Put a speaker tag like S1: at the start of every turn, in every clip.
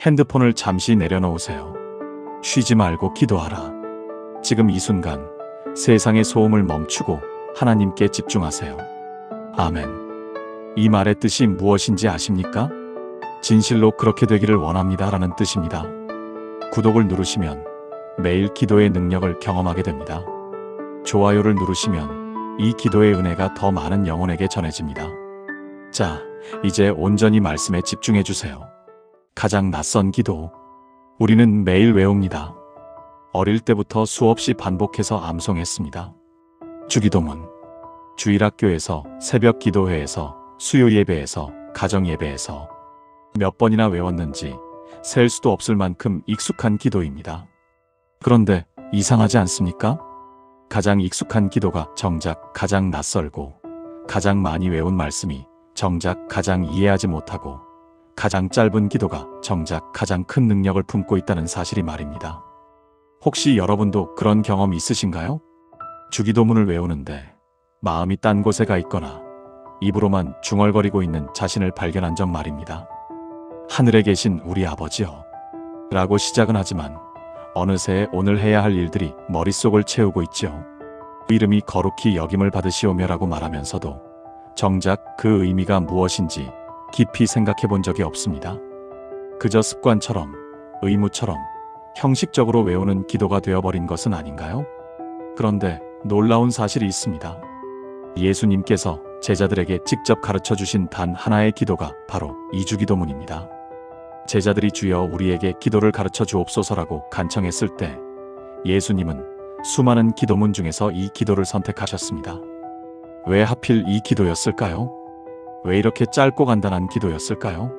S1: 핸드폰을 잠시 내려놓으세요. 쉬지 말고 기도하라. 지금 이 순간 세상의 소음을 멈추고 하나님께 집중하세요. 아멘. 이 말의 뜻이 무엇인지 아십니까? 진실로 그렇게 되기를 원합니다. 라는 뜻입니다. 구독을 누르시면 매일 기도의 능력을 경험하게 됩니다. 좋아요를 누르시면 이 기도의 은혜가 더 많은 영혼에게 전해집니다. 자, 이제 온전히 말씀에 집중해 주세요. 가장 낯선 기도. 우리는 매일 외웁니다. 어릴 때부터 수없이 반복해서 암송했습니다. 주기도문. 주일학교에서, 새벽 기도회에서, 수요 예배에서, 가정 예배에서 몇 번이나 외웠는지 셀 수도 없을 만큼 익숙한 기도입니다. 그런데 이상하지 않습니까? 가장 익숙한 기도가 정작 가장 낯설고 가장 많이 외운 말씀이 정작 가장 이해하지 못하고 가장 짧은 기도가 정작 가장 큰 능력을 품고 있다는 사실이 말입니다. 혹시 여러분도 그런 경험 있으신가요? 주기도문을 외우는데 마음이 딴 곳에 가 있거나 입으로만 중얼거리고 있는 자신을 발견한 점 말입니다. 하늘에 계신 우리 아버지요. 라고 시작은 하지만 어느새 오늘 해야 할 일들이 머릿속을 채우고 있지요. 이름이 거룩히 여김을 받으시오며라고 말하면서도 정작 그 의미가 무엇인지 깊이 생각해 본 적이 없습니다. 그저 습관처럼, 의무처럼, 형식적으로 외우는 기도가 되어버린 것은 아닌가요? 그런데 놀라운 사실이 있습니다. 예수님께서 제자들에게 직접 가르쳐 주신 단 하나의 기도가 바로 이주기도문입니다. 제자들이 주여 우리에게 기도를 가르쳐 주옵소서라고 간청했을 때 예수님은 수많은 기도문 중에서 이 기도를 선택하셨습니다. 왜 하필 이 기도였을까요? 왜 이렇게 짧고 간단한 기도였을까요?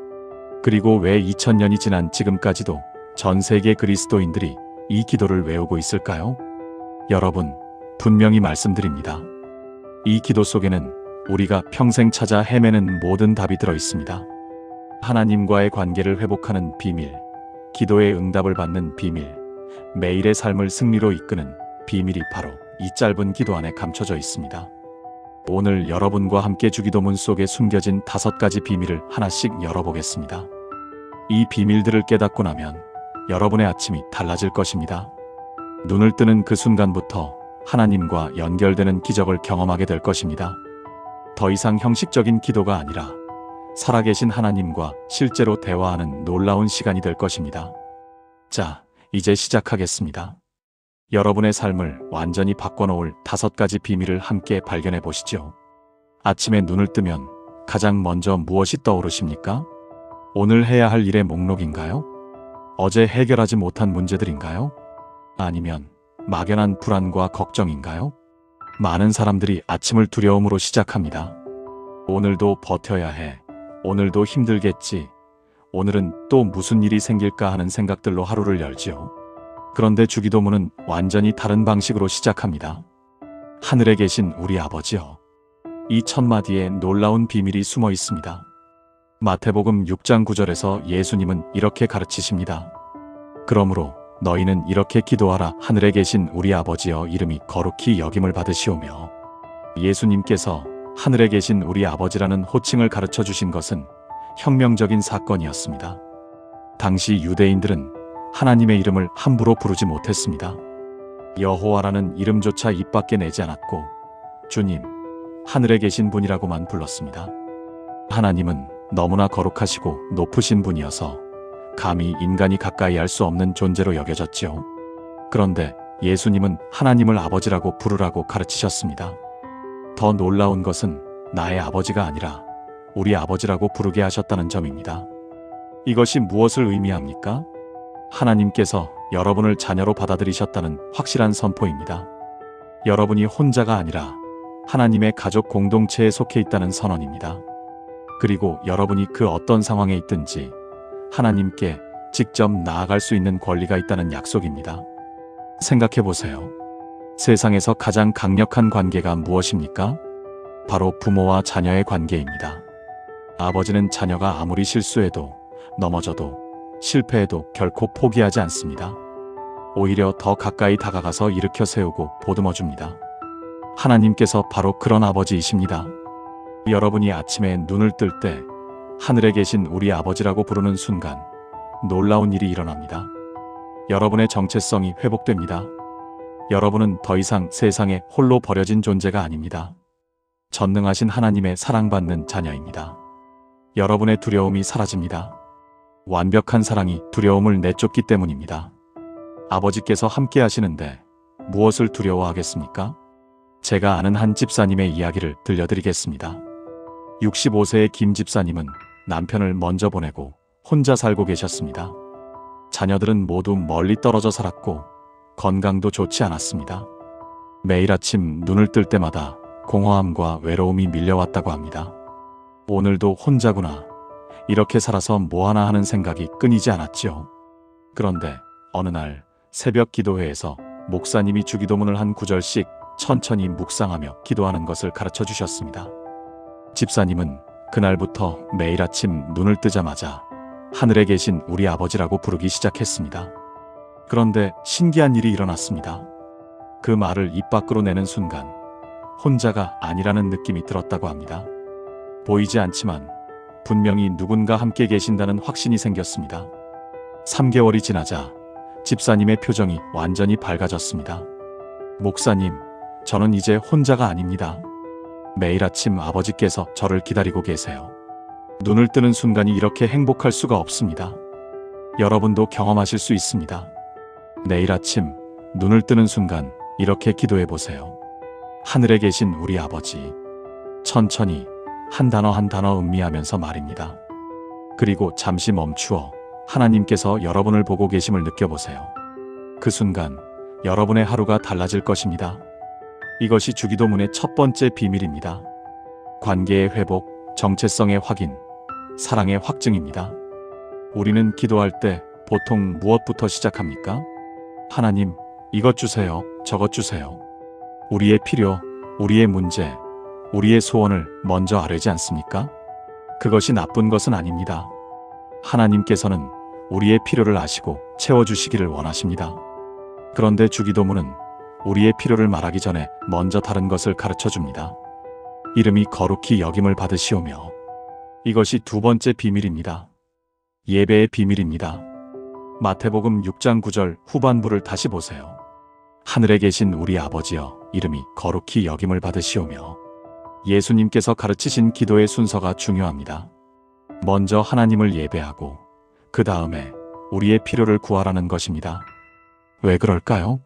S1: 그리고 왜 2000년이 지난 지금까지도 전 세계 그리스도인들이 이 기도를 외우고 있을까요? 여러분, 분명히 말씀드립니다. 이 기도 속에는 우리가 평생 찾아 헤매는 모든 답이 들어 있습니다. 하나님과의 관계를 회복하는 비밀, 기도의 응답을 받는 비밀, 매일의 삶을 승리로 이끄는 비밀이 바로 이 짧은 기도 안에 감춰져 있습니다. 오늘 여러분과 함께 주기도문 속에 숨겨진 다섯 가지 비밀을 하나씩 열어보겠습니다. 이 비밀들을 깨닫고 나면 여러분의 아침이 달라질 것입니다. 눈을 뜨는 그 순간부터 하나님과 연결되는 기적을 경험하게 될 것입니다. 더 이상 형식적인 기도가 아니라 살아계신 하나님과 실제로 대화하는 놀라운 시간이 될 것입니다. 자, 이제 시작하겠습니다. 여러분의 삶을 완전히 바꿔놓을 다섯 가지 비밀을 함께 발견해 보시죠. 아침에 눈을 뜨면 가장 먼저 무엇이 떠오르십니까? 오늘 해야 할 일의 목록인가요? 어제 해결하지 못한 문제들인가요? 아니면 막연한 불안과 걱정인가요? 많은 사람들이 아침을 두려움으로 시작합니다. 오늘도 버텨야 해. 오늘도 힘들겠지. 오늘은 또 무슨 일이 생길까 하는 생각들로 하루를 열지요. 그런데 주기도문은 완전히 다른 방식으로 시작합니다. 하늘에 계신 우리 아버지여. 이 첫 마디에 놀라운 비밀이 숨어 있습니다. 마태복음 6장 9절에서 예수님은 이렇게 가르치십니다. 그러므로 너희는 이렇게 기도하라 하늘에 계신 우리 아버지여 이름이 거룩히 여김을 받으시오며 예수님께서 하늘에 계신 우리 아버지라는 호칭을 가르쳐 주신 것은 혁명적인 사건이었습니다. 당시 유대인들은 하나님의 이름을 함부로 부르지 못했습니다. 여호와라는 이름조차 입 밖에 내지 않았고 주님, 하늘에 계신 분이라고만 불렀습니다. 하나님은 너무나 거룩하시고 높으신 분이어서 감히 인간이 가까이 할 수 없는 존재로 여겨졌지요. 그런데 예수님은 하나님을 아버지라고 부르라고 가르치셨습니다. 더 놀라운 것은 나의 아버지가 아니라 우리 아버지라고 부르게 하셨다는 점입니다. 이것이 무엇을 의미합니까? 하나님께서 여러분을 자녀로 받아들이셨다는 확실한 선포입니다. 여러분이 혼자가 아니라 하나님의 가족 공동체에 속해 있다는 선언입니다. 그리고 여러분이 그 어떤 상황에 있든지 하나님께 직접 나아갈 수 있는 권리가 있다는 약속입니다. 생각해 보세요. 세상에서 가장 강력한 관계가 무엇입니까? 바로 부모와 자녀의 관계입니다. 아버지는 자녀가 아무리 실수해도 넘어져도 실패해도 결코 포기하지 않습니다. 오히려 더 가까이 다가가서 일으켜 세우고 보듬어 줍니다. 하나님께서 바로 그런 아버지이십니다. 여러분이 아침에 눈을 뜰 때 하늘에 계신 우리 아버지라고 부르는 순간 놀라운 일이 일어납니다. 여러분의 정체성이 회복됩니다. 여러분은 더 이상 세상에 홀로 버려진 존재가 아닙니다. 전능하신 하나님의 사랑받는 자녀입니다. 여러분의 두려움이 사라집니다. 완벽한 사랑이 두려움을 내쫓기 때문입니다. 아버지께서 함께 하시는데 무엇을 두려워하겠습니까? 제가 아는 한 집사님의 이야기를 들려드리겠습니다. 65세의 김 집사님은 남편을 먼저 보내고 혼자 살고 계셨습니다. 자녀들은 모두 멀리 떨어져 살았고 건강도 좋지 않았습니다. 매일 아침 눈을 뜰 때마다 공허함과 외로움이 밀려왔다고 합니다. 오늘도 혼자구나. 이렇게 살아서 뭐하나 하는 생각이 끊이지 않았지요. 그런데 어느 날 새벽 기도회에서 목사님이 주기도문을 한 구절씩 천천히 묵상하며 기도하는 것을 가르쳐 주셨습니다. 집사님은 그날부터 매일 아침 눈을 뜨자마자 하늘에 계신 우리 아버지라고 부르기 시작했습니다. 그런데 신기한 일이 일어났습니다. 그 말을 입 밖으로 내는 순간 혼자가 아니라는 느낌이 들었다고 합니다. 보이지 않지만 분명히 누군가 함께 계신다는 확신이 생겼습니다. 3개월이 지나자 집사님의 표정이 완전히 밝아졌습니다. 목사님, 저는 이제 혼자가 아닙니다. 매일 아침 아버지께서 저를 기다리고 계세요. 눈을 뜨는 순간이 이렇게 행복할 수가 없습니다. 여러분도 경험하실 수 있습니다. 내일 아침 눈을 뜨는 순간 이렇게 기도해 보세요. 하늘에 계신 우리 아버지. 천천히 한 단어 한 단어 음미하면서 말입니다. 그리고 잠시 멈추어 하나님께서 여러분을 보고 계심을 느껴보세요. 그 순간 여러분의 하루가 달라질 것입니다. 이것이 주기도문의 첫 번째 비밀입니다. 관계의 회복, 정체성의 확인, 사랑의 확증입니다. 우리는 기도할 때 보통 무엇부터 시작합니까? 하나님, 이것 주세요, 저것 주세요. 우리의 필요, 우리의 문제, 우리의 소원을 먼저 아뢰지 않습니까? 그것이 나쁜 것은 아닙니다. 하나님께서는 우리의 필요를 아시고 채워주시기를 원하십니다. 그런데 주기도문은 우리의 필요를 말하기 전에 먼저 다른 것을 가르쳐 줍니다. 이름이 거룩히 여김을 받으시오며 이것이 두 번째 비밀입니다. 예배의 비밀입니다. 마태복음 6장 9절 후반부를 다시 보세요. 하늘에 계신 우리 아버지여 이름이 거룩히 여김을 받으시오며 예수님께서 가르치신 기도의 순서가 중요합니다. 먼저 하나님을 예배하고 그 다음에 우리의 필요를 구하라는 것입니다. 왜 그럴까요?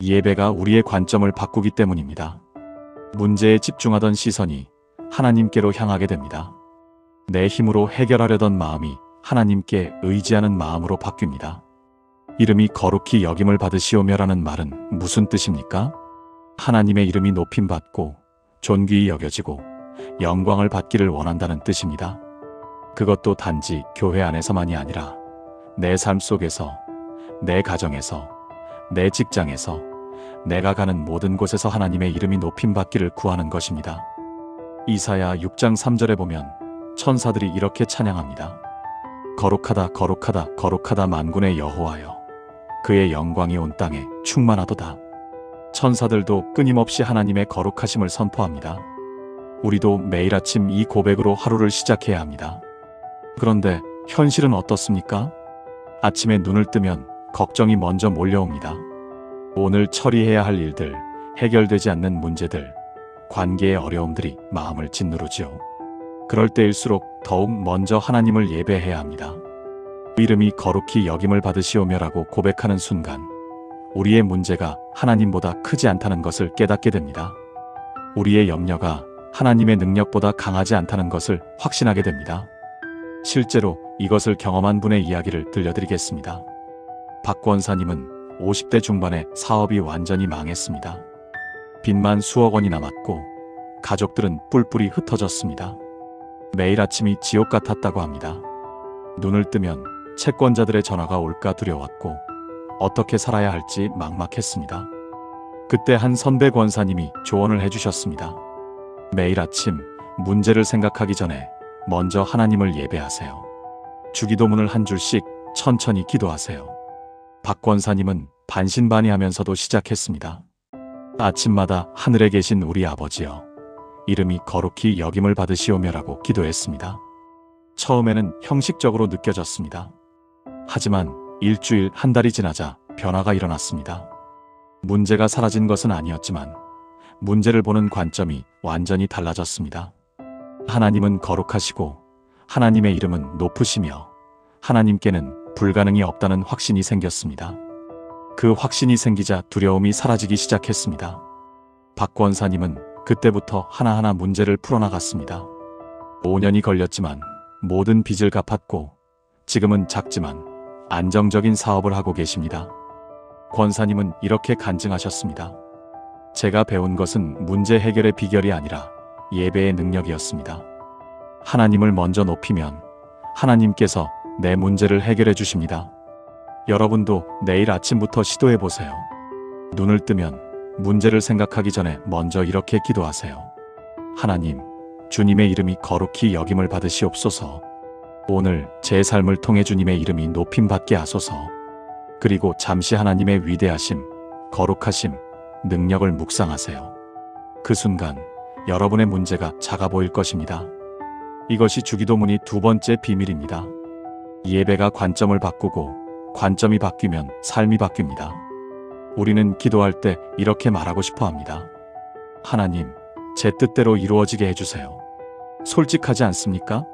S1: 예배가 우리의 관점을 바꾸기 때문입니다. 문제에 집중하던 시선이 하나님께로 향하게 됩니다. 내 힘으로 해결하려던 마음이 하나님께 의지하는 마음으로 바뀝니다. 이름이 거룩히 여김을 받으시오며라는 말은 무슨 뜻입니까? 하나님의 이름이 높임받고 존귀히 여겨지고 영광을 받기를 원한다는 뜻입니다. 그것도 단지 교회 안에서만이 아니라 내 삶 속에서, 내 가정에서, 내 직장에서, 내가 가는 모든 곳에서 하나님의 이름이 높임받기를 구하는 것입니다. 이사야 6장 3절에 보면 천사들이 이렇게 찬양합니다. 거룩하다 거룩하다 거룩하다 만군의 여호와여 그의 영광이 온 땅에 충만하도다. 천사들도 끊임없이 하나님의 거룩하심을 선포합니다. 우리도 매일 아침 이 고백으로 하루를 시작해야 합니다. 그런데 현실은 어떻습니까? 아침에 눈을 뜨면 걱정이 먼저 몰려옵니다. 오늘 처리해야 할 일들, 해결되지 않는 문제들, 관계의 어려움들이 마음을 짓누르지요. 그럴 때일수록 더욱 먼저 하나님을 예배해야 합니다. 이름이 거룩히 여김을 받으시오며라고 고백하는 순간 우리의 문제가 하나님보다 크지 않다는 것을 깨닫게 됩니다. 우리의 염려가 하나님의 능력보다 강하지 않다는 것을 확신하게 됩니다. 실제로 이것을 경험한 분의 이야기를 들려드리겠습니다. 박 권사님은 50대 중반에 사업이 완전히 망했습니다. 빚만 수억 원이 남았고 가족들은 뿔뿔이 흩어졌습니다. 매일 아침이 지옥 같았다고 합니다. 눈을 뜨면 채권자들의 전화가 올까 두려웠고 어떻게 살아야 할지 막막했습니다. 그때 한 선배 권사님이 조언을 해주셨습니다. 매일 아침 문제를 생각하기 전에 먼저 하나님을 예배하세요. 주기도문을 한 줄씩 천천히 기도하세요. 박 권사님은 반신반의하면서도 시작했습니다. 아침마다 하늘에 계신 우리 아버지여, 이름이 거룩히 여김을 받으시오며라고 기도했습니다. 처음에는 형식적으로 느껴졌습니다. 하지만 일주일, 한 달이 지나자 변화가 일어났습니다. 문제가 사라진 것은 아니었지만 문제를 보는 관점이 완전히 달라졌습니다. 하나님은 거룩하시고 하나님의 이름은 높으시며 하나님께는 불가능이 없다는 확신이 생겼습니다. 그 확신이 생기자 두려움이 사라지기 시작했습니다. 박 권사님은 그때부터 하나하나 문제를 풀어나갔습니다. 5년이 걸렸지만 모든 빚을 갚았고 지금은 작지만 안정적인 사업을 하고 계십니다. 권사님은 이렇게 간증하셨습니다. 제가 배운 것은 문제 해결의 비결이 아니라 예배의 능력이었습니다. 하나님을 먼저 높이면 하나님께서 내 문제를 해결해 주십니다. 여러분도 내일 아침부터 시도해 보세요. 눈을 뜨면 문제를 생각하기 전에 먼저 이렇게 기도하세요. 하나님, 주님의 이름이 거룩히 여김을 받으시옵소서. 오늘 제 삶을 통해 주님의 이름이 높임 받게 하소서. 그리고 잠시 하나님의 위대하심, 거룩하심, 능력을 묵상하세요. 그 순간 여러분의 문제가 작아 보일 것입니다. 이것이 주기도문이 두 번째 비밀입니다. 예배가 관점을 바꾸고 관점이 바뀌면 삶이 바뀝니다. 우리는 기도할 때 이렇게 말하고 싶어 합니다. 하나님, 제 뜻대로 이루어지게 해주세요. 솔직하지 않습니까?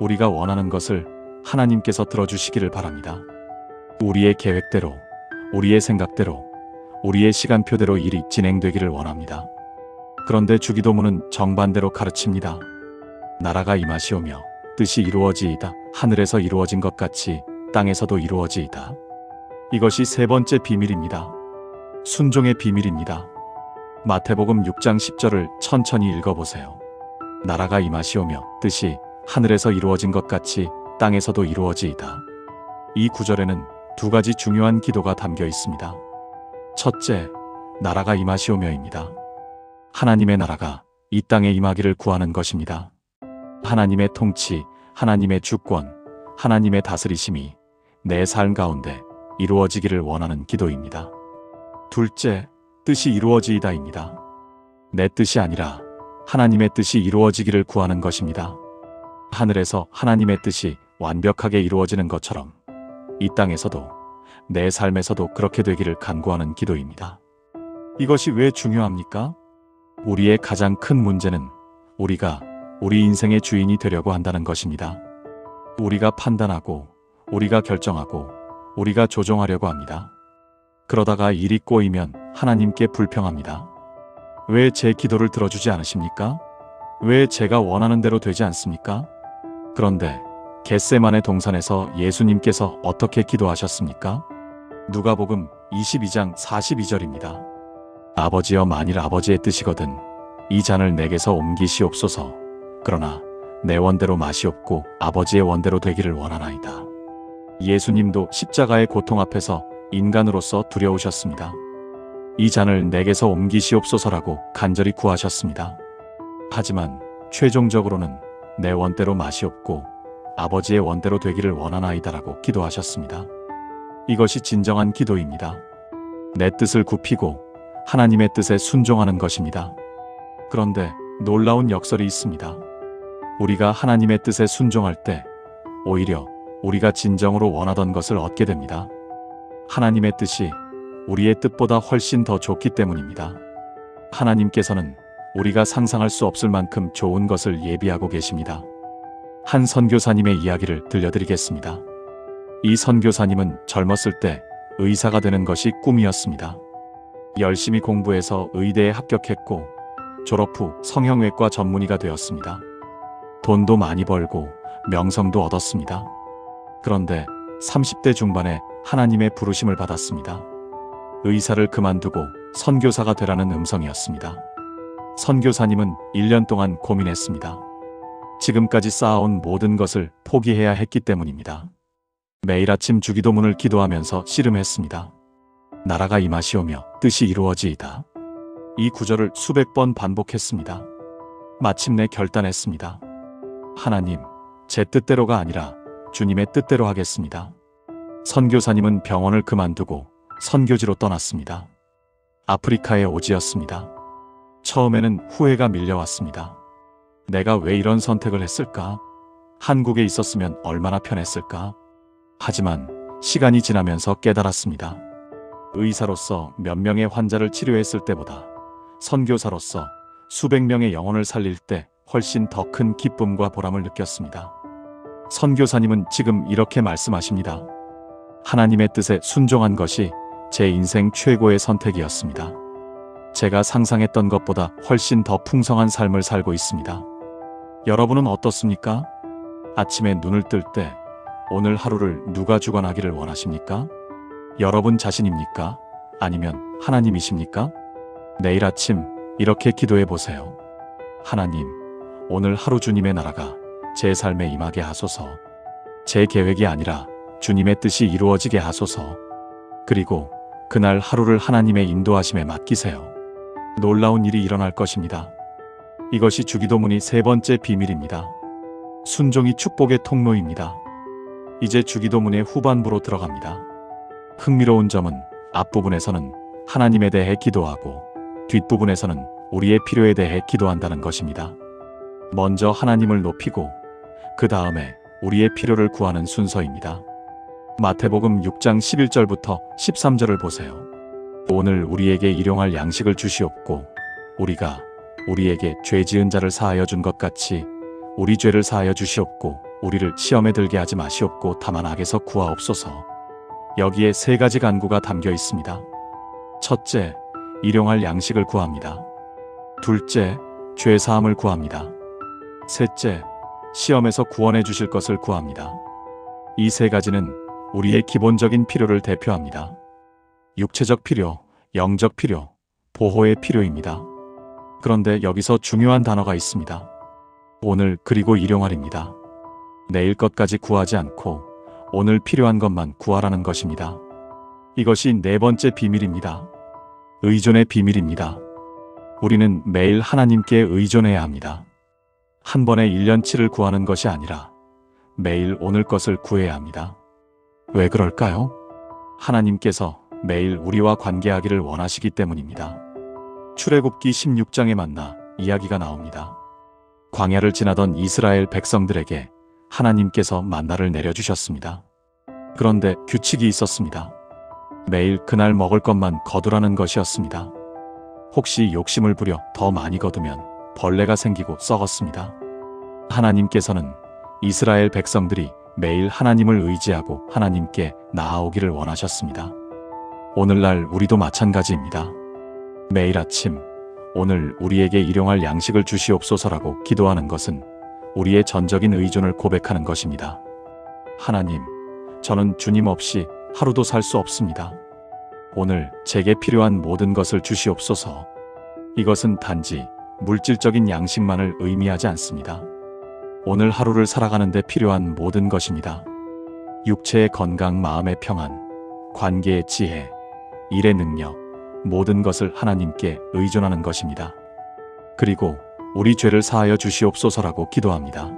S1: 우리가 원하는 것을 하나님께서 들어주시기를 바랍니다. 우리의 계획대로, 우리의 생각대로, 우리의 시간표대로 일이 진행되기를 원합니다. 그런데 주기도문은 정반대로 가르칩니다. 나라가 임하시오며 뜻이 이루어지이다. 하늘에서 이루어진 것 같이 땅에서도 이루어지이다. 이것이 세 번째 비밀입니다. 순종의 비밀입니다. 마태복음 6장 10절을 천천히 읽어보세요. 나라가 임하시오며 뜻이 하늘에서 이루어진 것 같이 땅에서도 이루어지이다. 이 구절에는 두 가지 중요한 기도가 담겨 있습니다. 첫째, 나라가 임하시오며입니다. 하나님의 나라가 이 땅에 임하기를 구하는 것입니다. 하나님의 통치, 하나님의 주권, 하나님의 다스리심이 내 삶 가운데 이루어지기를 원하는 기도입니다. 둘째, 뜻이 이루어지이다입니다. 내 뜻이 아니라 하나님의 뜻이 이루어지기를 구하는 것입니다. 하늘에서 하나님의 뜻이 완벽하게 이루어지는 것처럼 이 땅에서도 내 삶에서도 그렇게 되기를 간구하는 기도입니다. 이것이 왜 중요합니까? 우리의 가장 큰 문제는 우리가 우리 인생의 주인이 되려고 한다는 것입니다. 우리가 판단하고, 우리가 결정하고, 우리가 조종하려고 합니다. 그러다가 일이 꼬이면 하나님께 불평합니다. 왜 제 기도를 들어주지 않으십니까? 왜 제가 원하는 대로 되지 않습니까? 그런데 겟세만의 동산에서 예수님께서 어떻게 기도하셨습니까? 누가복음 22장 42절입니다. 아버지여 만일 아버지의 뜻이거든 이 잔을 내게서 옮기시옵소서. 그러나 내 원대로 마시옵고 아버지의 원대로 되기를 원하나이다. 예수님도 십자가의 고통 앞에서 인간으로서 두려우셨습니다. 이 잔을 내게서 옮기시옵소서라고 간절히 구하셨습니다. 하지만 최종적으로는 내 원대로 마시옵고 아버지의 원대로 되기를 원하나이다라고 기도하셨습니다. 이것이 진정한 기도입니다. 내 뜻을 굽히고 하나님의 뜻에 순종하는 것입니다. 그런데 놀라운 역설이 있습니다. 우리가 하나님의 뜻에 순종할 때 오히려 우리가 진정으로 원하던 것을 얻게 됩니다. 하나님의 뜻이 우리의 뜻보다 훨씬 더 좋기 때문입니다. 하나님께서는 우리가 상상할 수 없을 만큼 좋은 것을 예비하고 계십니다. 한 선교사님의 이야기를 들려드리겠습니다. 이 선교사님은 젊었을 때 의사가 되는 것이 꿈이었습니다. 열심히 공부해서 의대에 합격했고 졸업 후 성형외과 전문의가 되었습니다. 돈도 많이 벌고 명성도 얻었습니다. 그런데 30대 중반에 하나님의 부르심을 받았습니다. 의사를 그만두고 선교사가 되라는 음성이었습니다. 선교사님은 1년 동안 고민했습니다. 지금까지 쌓아온 모든 것을 포기해야 했기 때문입니다. 매일 아침 주기도문을 기도하면서 씨름했습니다. 나라가 임하시오며 뜻이 이루어지이다. 이 구절을 수백 번 반복했습니다. 마침내 결단했습니다. 하나님, 제 뜻대로가 아니라 주님의 뜻대로 하겠습니다. 선교사님은 병원을 그만두고 선교지로 떠났습니다. 아프리카에 오지였습니다. 처음에는 후회가 밀려왔습니다. 내가 왜 이런 선택을 했을까? 한국에 있었으면 얼마나 편했을까? 하지만 시간이 지나면서 깨달았습니다. 의사로서 몇 명의 환자를 치료했을 때보다 선교사로서 수백 명의 영혼을 살릴 때 훨씬 더 큰 기쁨과 보람을 느꼈습니다. 선교사님은 지금 이렇게 말씀하십니다. 하나님의 뜻에 순종한 것이 제 인생 최고의 선택이었습니다. 제가 상상했던 것보다 훨씬 더 풍성한 삶을 살고 있습니다. 여러분은 어떻습니까? 아침에 눈을 뜰 때 오늘 하루를 누가 주관하기를 원하십니까? 여러분 자신입니까? 아니면 하나님이십니까? 내일 아침 이렇게 기도해 보세요. 하나님, 오늘 하루 주님의 나라가 제 삶에 임하게 하소서. 제 계획이 아니라 주님의 뜻이 이루어지게 하소서. 그리고 그날 하루를 하나님의 인도하심에 맡기세요. 놀라운 일이 일어날 것입니다. 이것이 주기도문이 세 번째 비밀입니다. 순종이 축복의 통로입니다. 이제 주기도문의 후반부로 들어갑니다. 흥미로운 점은 앞부분에서는 하나님에 대해 기도하고 뒷부분에서는 우리의 필요에 대해 기도한다는 것입니다. 먼저 하나님을 높이고 그 다음에 우리의 필요를 구하는 순서입니다. 마태복음 6장 11절부터 13절을 보세요. 오늘 우리에게 일용할 양식을 주시옵고 우리가 우리에게 죄 지은 자를 사하여 준 것 같이 우리 죄를 사하여 주시옵고 우리를 시험에 들게 하지 마시옵고 다만 악에서 구하옵소서. 여기에 세 가지 간구가 담겨 있습니다. 첫째, 일용할 양식을 구합니다. 둘째, 죄 사함을 구합니다. 셋째, 시험에서 구원해 주실 것을 구합니다. 이 세 가지는 우리의 기본적인 필요를 대표합니다. 육체적 필요, 영적 필요, 보호의 필요입니다. 그런데 여기서 중요한 단어가 있습니다. 오늘 그리고 일용할입니다. 내일 것까지 구하지 않고 오늘 필요한 것만 구하라는 것입니다. 이것이 네 번째 비밀입니다. 의존의 비밀입니다. 우리는 매일 하나님께 의존해야 합니다. 한 번에 1년치를 구하는 것이 아니라 매일 오늘 것을 구해야 합니다. 왜 그럴까요? 하나님께서 매일 우리와 관계하기를 원하시기 때문입니다. 출애굽기 16장에 만나 이야기가 나옵니다. 광야를 지나던 이스라엘 백성들에게 하나님께서 만나를 내려주셨습니다. 그런데 규칙이 있었습니다. 매일 그날 먹을 것만 거두라는 것이었습니다. 혹시 욕심을 부려 더 많이 거두면 벌레가 생기고 썩었습니다. 하나님께서는 이스라엘 백성들이 매일 하나님을 의지하고 하나님께 나아오기를 원하셨습니다. 오늘날 우리도 마찬가지입니다. 매일 아침, 오늘 우리에게 일용할 양식을 주시옵소서라고 기도하는 것은 우리의 전적인 의존을 고백하는 것입니다. 하나님, 저는 주님 없이 하루도 살 수 없습니다. 오늘 제게 필요한 모든 것을 주시옵소서. 이것은 단지 물질적인 양식만을 의미하지 않습니다. 오늘 하루를 살아가는데 필요한 모든 것입니다. 육체의 건강, 마음의 평안, 관계의 지혜, 일의 능력, 모든 것을 하나님께 의존하는 것입니다. 그리고 우리 죄를 사하여 주시옵소서라고 기도합니다.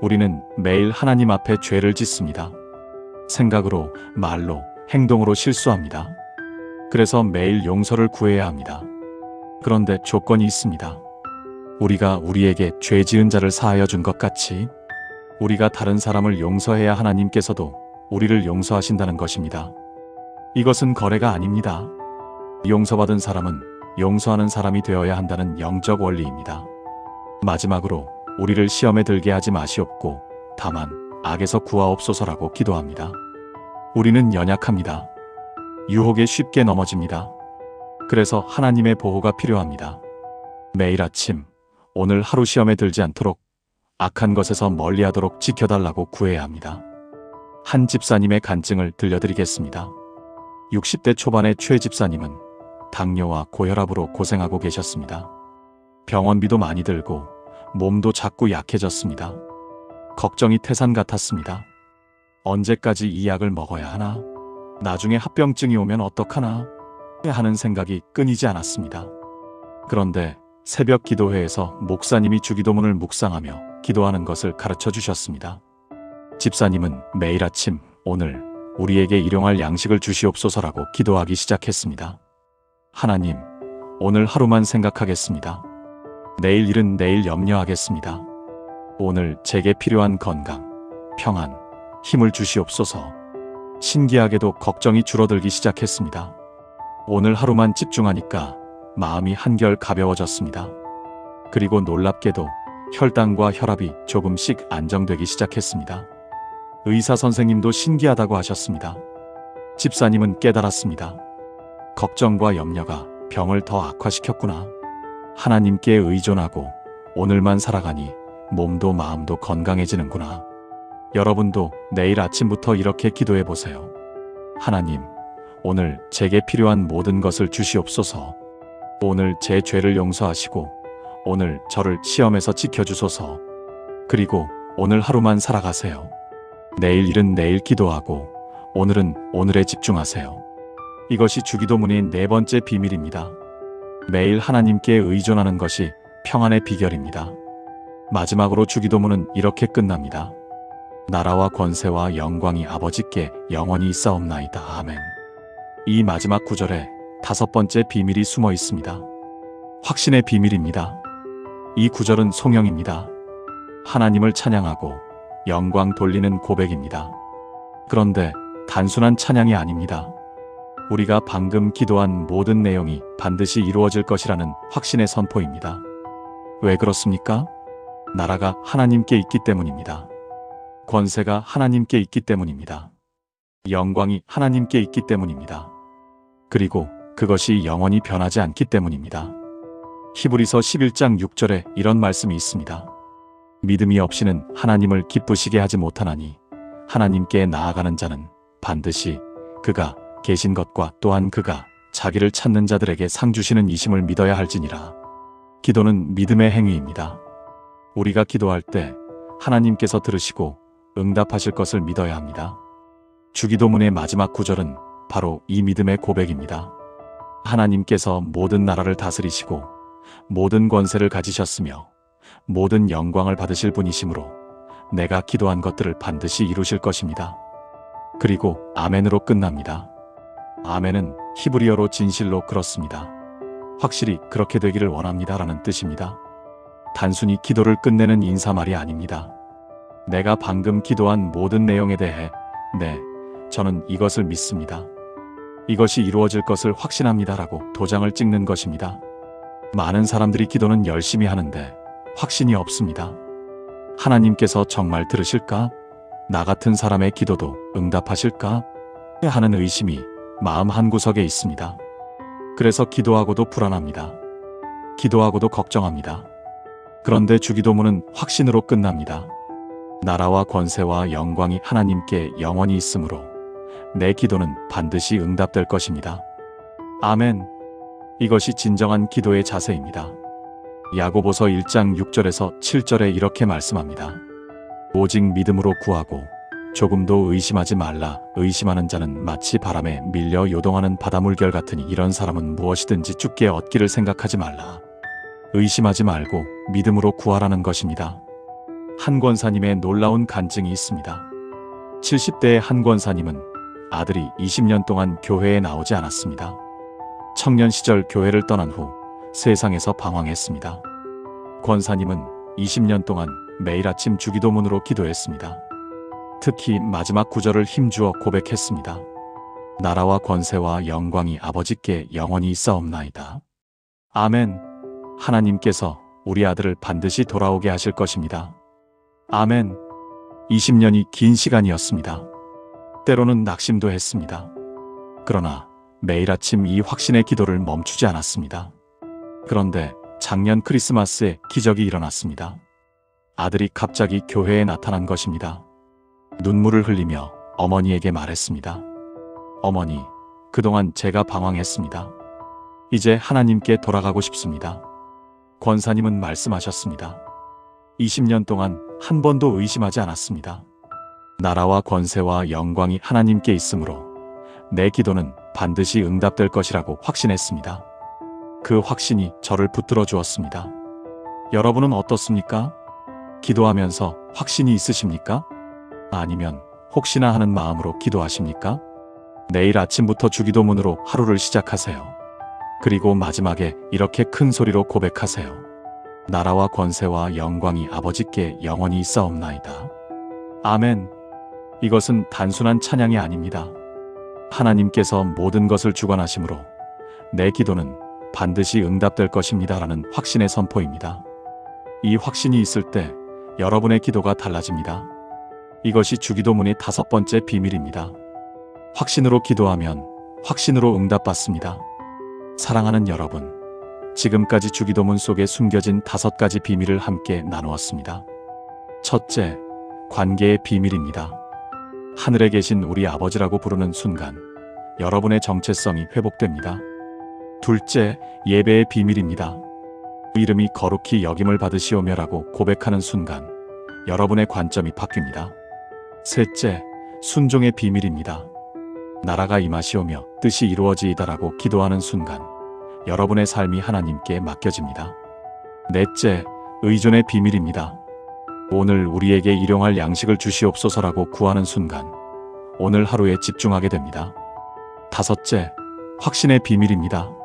S1: 우리는 매일 하나님 앞에 죄를 짓습니다. 생각으로, 말로, 행동으로 실수합니다. 그래서 매일 용서를 구해야 합니다. 그런데 조건이 있습니다. 우리가 우리에게 죄 지은 자를 사하여 준 것 같이 우리가 다른 사람을 용서해야 하나님께서도 우리를 용서하신다는 것입니다. 이것은 거래가 아닙니다. 용서받은 사람은 용서하는 사람이 되어야 한다는 영적 원리입니다. 마지막으로 우리를 시험에 들게 하지 마시옵고 다만 악에서 구하옵소서라고 기도합니다. 우리는 연약합니다. 유혹에 쉽게 넘어집니다. 그래서 하나님의 보호가 필요합니다. 매일 아침 오늘 하루 시험에 들지 않도록 악한 것에서 멀리 하도록 지켜달라고 구해야 합니다. 한 집사님의 간증을 들려드리겠습니다. 60대 초반의 최 집사님은 당뇨와 고혈압으로 고생하고 계셨습니다. 병원비도 많이 들고 몸도 자꾸 약해졌습니다. 걱정이 태산 같았습니다. 언제까지 이 약을 먹어야 하나? 나중에 합병증이 오면 어떡하나? 하는 생각이 끊이지 않았습니다. 그런데 새벽 기도회에서 목사님이 주기도문을 묵상하며 기도하는 것을 가르쳐 주셨습니다. 집사님은 매일 아침 오늘 우리에게 일용할 양식을 주시옵소서라고 기도하기 시작했습니다. 하나님, 오늘 하루만 생각하겠습니다. 내일 일은 내일 염려하겠습니다. 오늘 제게 필요한 건강, 평안, 힘을 주시옵소서. 신기하게도 걱정이 줄어들기 시작했습니다. 오늘 하루만 집중하니까 마음이 한결 가벼워졌습니다. 그리고 놀랍게도 혈당과 혈압이 조금씩 안정되기 시작했습니다. 의사 선생님도 신기하다고 하셨습니다. 집사님은 깨달았습니다. 걱정과 염려가 병을 더 악화시켰구나. 하나님께 의존하고 오늘만 살아가니 몸도 마음도 건강해지는구나. 여러분도 내일 아침부터 이렇게 기도해 보세요. 하나님, 오늘 제게 필요한 모든 것을 주시옵소서. 오늘 제 죄를 용서하시고, 오늘 저를 시험에서 지켜주소서. 그리고 오늘 하루만 살아가세요. 내일 일은 내일 기도하고, 오늘은 오늘에 집중하세요. 이것이 주기도문의 네 번째 비밀입니다. 매일 하나님께 의존하는 것이 평안의 비결입니다. 마지막으로 주기도문은 이렇게 끝납니다. 나라와 권세와 영광이 아버지께 영원히 있사옵나이다. 아멘. 이 마지막 구절에 다섯 번째 비밀이 숨어 있습니다. 확신의 비밀입니다. 이 구절은 송영입니다. 하나님을 찬양하고 영광 돌리는 고백입니다. 그런데 단순한 찬양이 아닙니다. 우리가 방금 기도한 모든 내용이 반드시 이루어질 것이라는 확신의 선포입니다. 왜 그렇습니까? 나라가 하나님께 있기 때문입니다. 권세가 하나님께 있기 때문입니다. 영광이 하나님께 있기 때문입니다. 그리고 그것이 영원히 변하지 않기 때문입니다. 히브리서 11장 6절에 이런 말씀이 있습니다. 믿음이 없이는 하나님을 기쁘시게 하지 못하나니 하나님께 나아가는 자는 반드시 그가 계신 것과 또한 그가 자기를 찾는 자들에게 상 주시는 이심을 믿어야 할지니라. 기도는 믿음의 행위입니다. 우리가 기도할 때 하나님께서 들으시고 응답하실 것을 믿어야 합니다. 주기도문의 마지막 구절은 바로 이 믿음의 고백입니다. 하나님께서 모든 나라를 다스리시고 모든 권세를 가지셨으며 모든 영광을 받으실 분이시므로 내가 기도한 것들을 반드시 이루실 것입니다. 그리고 아멘으로 끝납니다. 아멘은 히브리어로 진실로 그렇습니다. 확실히 그렇게 되기를 원합니다 라는 뜻입니다. 단순히 기도를 끝내는 인사말이 아닙니다. 내가 방금 기도한 모든 내용에 대해 네, 저는 이것을 믿습니다. 이것이 이루어질 것을 확신합니다 라고 도장을 찍는 것입니다. 많은 사람들이 기도는 열심히 하는데 확신이 없습니다. 하나님께서 정말 들으실까? 나 같은 사람의 기도도 응답하실까? 하는 의심이 마음 한구석에 있습니다. 그래서 기도하고도 불안합니다. 기도하고도 걱정합니다. 그런데 주기도문은 확신으로 끝납니다. 나라와 권세와 영광이 하나님께 영원히 있으므로 내 기도는 반드시 응답될 것입니다. 아멘. 이것이 진정한 기도의 자세입니다. 야고보서 1장 6절에서 7절에 이렇게 말씀합니다. 오직 믿음으로 구하고 조금도 의심하지 말라. 의심하는 자는 마치 바람에 밀려 요동하는 바닷물결 같으니 이런 사람은 무엇이든지 죽게 얻기를 생각하지 말라. 의심하지 말고 믿음으로 구하라는 것입니다. 한 권사님의 놀라운 간증이 있습니다. 70대의 한 권사님은 아들이 20년 동안 교회에 나오지 않았습니다. 청년 시절 교회를 떠난 후 세상에서 방황했습니다. 권사님은 20년 동안 매일 아침 주기도문으로 기도했습니다. 특히 마지막 구절을 힘주어 고백했습니다. 나라와 권세와 영광이 아버지께 영원히 있사옵나이다. 아멘. 하나님께서 우리 아들을 반드시 돌아오게 하실 것입니다. 아멘. 20년이 긴 시간이었습니다. 때로는 낙심도 했습니다. 그러나 매일 아침 이 확신의 기도를 멈추지 않았습니다. 그런데 작년 크리스마스에 기적이 일어났습니다. 아들이 갑자기 교회에 나타난 것입니다. 눈물을 흘리며 어머니에게 말했습니다. 어머니, 그동안 제가 방황했습니다. 이제 하나님께 돌아가고 싶습니다. 권사님은 말씀하셨습니다. 20년 동안 한 번도 의심하지 않았습니다. 나라와 권세와 영광이 하나님께 있으므로 내 기도는 반드시 응답될 것이라고 확신했습니다. 그 확신이 저를 붙들어 주었습니다. 여러분은 어떻습니까? 기도하면서 확신이 있으십니까? 아니면 혹시나 하는 마음으로 기도하십니까? 내일 아침부터 주기도문으로 하루를 시작하세요. 그리고 마지막에 이렇게 큰 소리로 고백하세요. 나라와 권세와 영광이 아버지께 영원히 있사옵나이다. 아멘. 이것은 단순한 찬양이 아닙니다. 하나님께서 모든 것을 주관하심으로 내 기도는 반드시 응답될 것입니다라는 확신의 선포입니다. 이 확신이 있을 때 여러분의 기도가 달라집니다. 이것이 주기도문의 다섯 번째 비밀입니다. 확신으로 기도하면 확신으로 응답받습니다. 사랑하는 여러분, 지금까지 주기도문 속에 숨겨진 다섯 가지 비밀을 함께 나누었습니다. 첫째, 관계의 비밀입니다. 하늘에 계신 우리 아버지라고 부르는 순간, 여러분의 정체성이 회복됩니다. 둘째, 예배의 비밀입니다. 이름이 거룩히 여김을 받으시오며라고 고백하는 순간, 여러분의 관점이 바뀝니다. 셋째, 순종의 비밀입니다. 나라가 임하시오며 뜻이 이루어지이다라고 기도하는 순간, 여러분의 삶이 하나님께 맡겨집니다. 넷째, 의존의 비밀입니다. 오늘 우리에게 일용할 양식을 주시옵소서라고 구하는 순간, 오늘 하루에 집중하게 됩니다. 다섯째, 확신의 비밀입니다.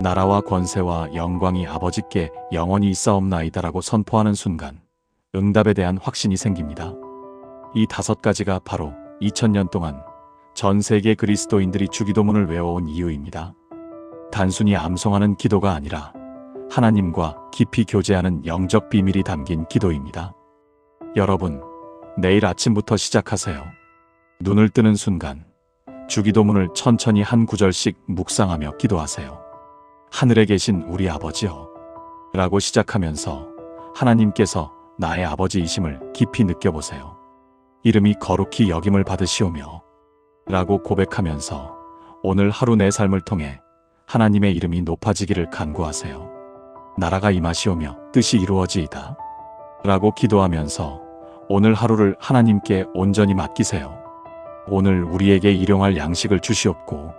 S1: 나라와 권세와 영광이 아버지께 영원히 있사옵나이다라고 선포하는 순간, 응답에 대한 확신이 생깁니다. 이 다섯 가지가 바로 2000년 동안 전 세계 그리스도인들이 주기도문을 외워온 이유입니다. 단순히 암송하는 기도가 아니라 하나님과 깊이 교제하는 영적 비밀이 담긴 기도입니다. 여러분, 내일 아침부터 시작하세요. 눈을 뜨는 순간 주기도문을 천천히 한 구절씩 묵상하며 기도하세요. 하늘에 계신 우리 아버지여 라고 시작하면서 하나님께서 나의 아버지이심을 깊이 느껴보세요. 이름이 거룩히 여김을 받으시오며 라고 고백하면서 오늘 하루 내 삶을 통해 하나님의 이름이 높아지기를 간구하세요. 나라가 임하시오며 뜻이 이루어지이다. 라고 기도하면서 오늘 하루를 하나님께 온전히 맡기세요. 오늘 우리에게 일용할 양식을 주시옵고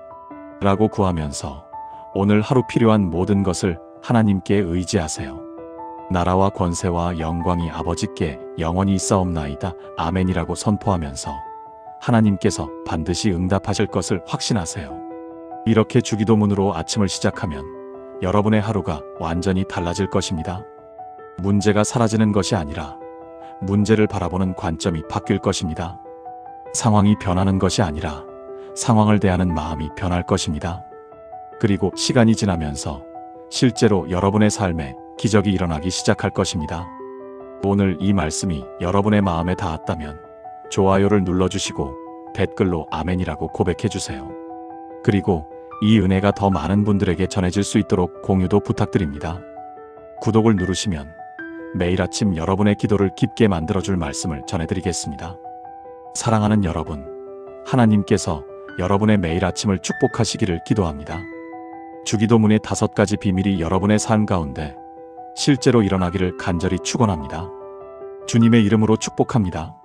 S1: 라고 구하면서 오늘 하루 필요한 모든 것을 하나님께 의지하세요. 나라와 권세와 영광이 아버지께 영원히 있사옵나이다. 아멘이라고 선포하면서 하나님께서 반드시 응답하실 것을 확신하세요. 이렇게 주기도문으로 아침을 시작하면 여러분의 하루가 완전히 달라질 것입니다. 문제가 사라지는 것이 아니라 문제를 바라보는 관점이 바뀔 것입니다. 상황이 변하는 것이 아니라 상황을 대하는 마음이 변할 것입니다. 그리고 시간이 지나면서 실제로 여러분의 삶에 기적이 일어나기 시작할 것입니다. 오늘 이 말씀이 여러분의 마음에 닿았다면 좋아요를 눌러주시고 댓글로 아멘이라고 고백해주세요. 그리고 이 은혜가 더 많은 분들에게 전해질 수 있도록 공유도 부탁드립니다. 구독을 누르시면 매일 아침 여러분의 기도를 깊게 만들어줄 말씀을 전해드리겠습니다. 사랑하는 여러분, 하나님께서 여러분의 매일 아침을 축복하시기를 기도합니다. 주기도문의 다섯 가지 비밀이 여러분의 삶 가운데 실제로 일어나기를 간절히 축원합니다. 주님의 이름으로 축복합니다.